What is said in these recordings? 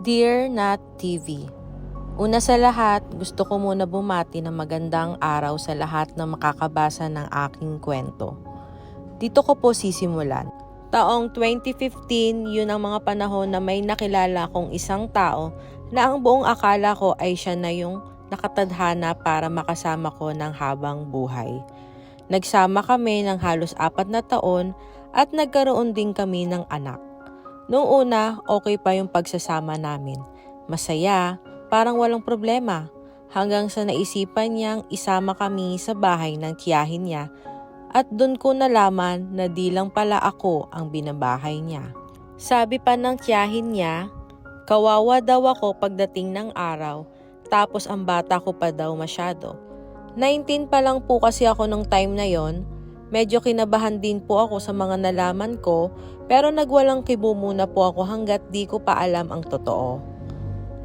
Dear Nat TV, Una sa lahat, gusto ko muna bumati ng magandang araw sa lahat na makakabasa ng aking kwento. Dito ko po sisimulan. Taong 2015, yun ang mga panahon na may nakilala kong isang tao na ang buong akala ko ay siya na yung nakatadhana para makasama ko ng habang buhay. Nagsama kami ng halos apat na taon at nagkaroon din kami ng anak. Noong una, okay pa yung pagsasama namin. Masaya, parang walang problema. Hanggang sa naisipan niyang isama kami sa bahay ng tiyahin niya at doon ko nalaman na di lang pala ako ang binabahay niya. Sabi pa ng tiyahin niya, kawawa daw ako pagdating ng araw tapos ang bata ko pa daw masyado. 19 pa lang po kasi ako nung time na yon. Medyo kinabahan din po ako sa mga nalaman ko pero nagwalang kibo muna po ako hanggat di ko pa alam ang totoo.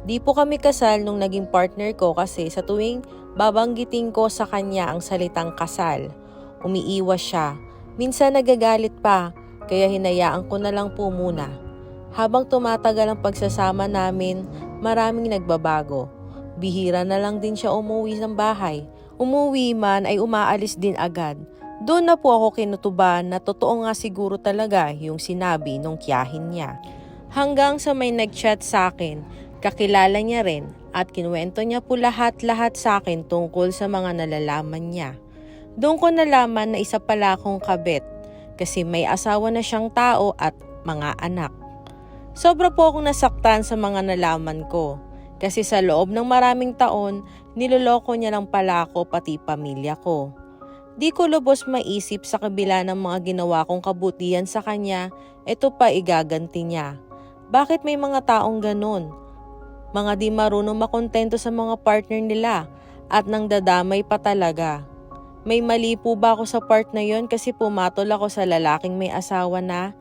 Di po kami kasal nung naging partner ko kasi sa tuwing babanggitin ko sa kanya ang salitang kasal, umiiwas siya. Minsan nagagalit pa, kaya hinayaan ko na lang po muna. Habang tumatagal ang pagsasama namin, maraming nagbabago. Bihira na lang din siya umuwi ng bahay. Umuwi man ay umaalis din agad. Doon na po ako kinutuban na totoo nga siguro talaga yung sinabi nung tiyahin niya. Hanggang sa may nag-chat sa akin, kakilala niya rin at kinuwento niya po lahat-lahat sa akin tungkol sa mga nalalaman niya. Doon ko nalaman na isa pala akong kabit kasi may asawa na siyang tao at mga anak. Sobra po akong nasaktan sa mga nalaman ko kasi sa loob ng maraming taon, niloloko niya lang pala ako pati pamilya ko. Di ko lubos maisip sa kabila ng mga ginawa kong kabutihan sa kanya, ito pa igaganti niya. Bakit may mga taong ganun? Mga di marunong makontento sa mga partner nila at nang dadamay pa talaga. May mali po ba ako sa part na yon kasi pumatol ako sa lalaking may asawa na?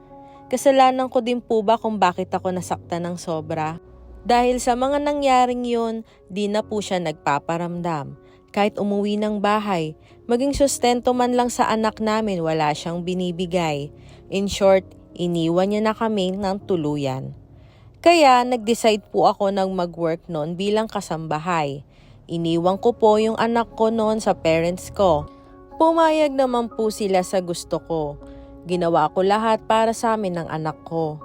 Kasalanan ko din po ba kung bakit ako nasaktan ng sobra? Dahil sa mga nangyaring yun, di na po siya nagpaparamdam. Kahit umuwi ng bahay, maging sustento man lang sa anak namin wala siyang binibigay. In short, iniwan niya na kami ng tuluyan. Kaya nag-decide po ako ng mag-work noon bilang kasambahay. Iniwan ko po yung anak ko noon sa parents ko. Pumayag naman po sila sa gusto ko. Ginawa ko lahat para sa amin ng anak ko.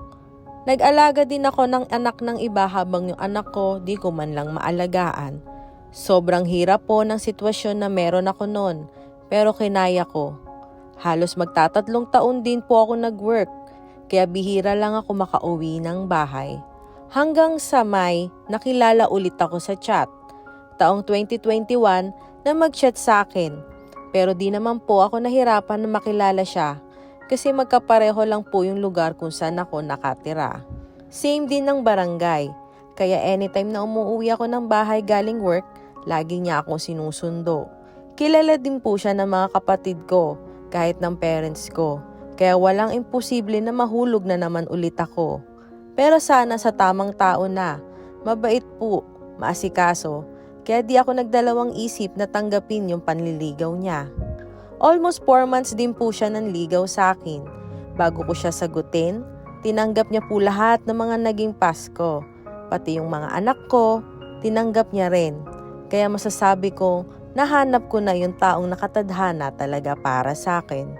Nag-alaga din ako ng anak ng iba habang yung anak ko di ko man lang maalagaan. Sobrang hirap po ng sitwasyon na meron ako noon, pero kinaya ko. Halos magtatatlong taon din po ako nag-work, kaya bihira lang ako makauwi ng bahay. Hanggang sa May, nakilala ulit ako sa chat. Taong 2021 na mag-chat sa akin. Pero di naman po ako nahirapan na makilala siya kasi magkapareho lang po yung lugar kung saan ako nakatira. Same din ng barangay. Kaya anytime na umuwi ako ng bahay galing work, lagi niya akong sinusundo. Kilala din po siya ng mga kapatid ko, kahit ng parents ko. Kaya walang imposible na mahulog na naman ulit ako. Pero sana sa tamang tao na. Mabait po, maasikaso. Kaya di ako nagdalawang isip na tanggapin yung panliligaw niya. Almost 4 months din po siya nanligaw sa akin. Bago ko siya sagutin, tinanggap niya po lahat ng mga naging Pasko. Pati yung mga anak ko, tinanggap niya rin. Kaya masasabi ko, nahanap ko na yung taong nakatadhana talaga para sa akin.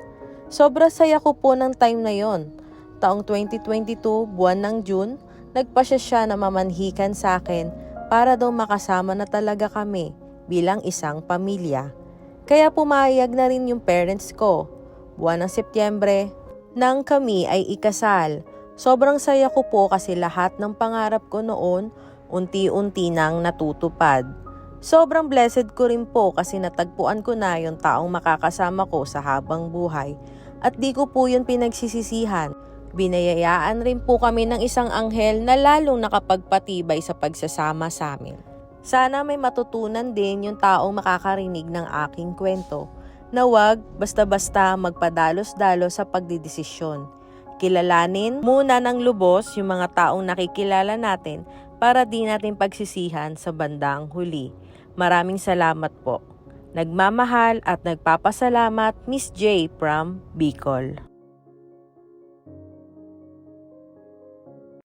Sobra saya ko po ng time na yon. Taong 2022, buwan ng June, nagpasya siya na mamanhikan sa akin para daw makasama na talaga kami bilang isang pamilya. Kaya pumayag na rin yung parents ko. Buwan ng Setyembre, nang kami ay ikasal. Sobrang saya ko po kasi lahat ng pangarap ko noon unti-unti nang natutupad. Sobrang blessed ko rin po kasi natagpuan ko na yung taong makakasama ko sa habang buhay at di ko po yun pinagsisisihan. Binayayaan rin po kami ng isang anghel na lalong nakapagpatibay sa pagsasama sa amin. Sana may matutunan din yung taong makakarinig ng aking kwento na wag basta-basta magpadalos-dalos sa pagdidesisyon. Kilalanin muna ng lubos yung mga taong nakikilala natin para di natin pagsisihan sa bandang huli. Maraming salamat po. Nagmamahal at nagpapasalamat Miss J from Bicol.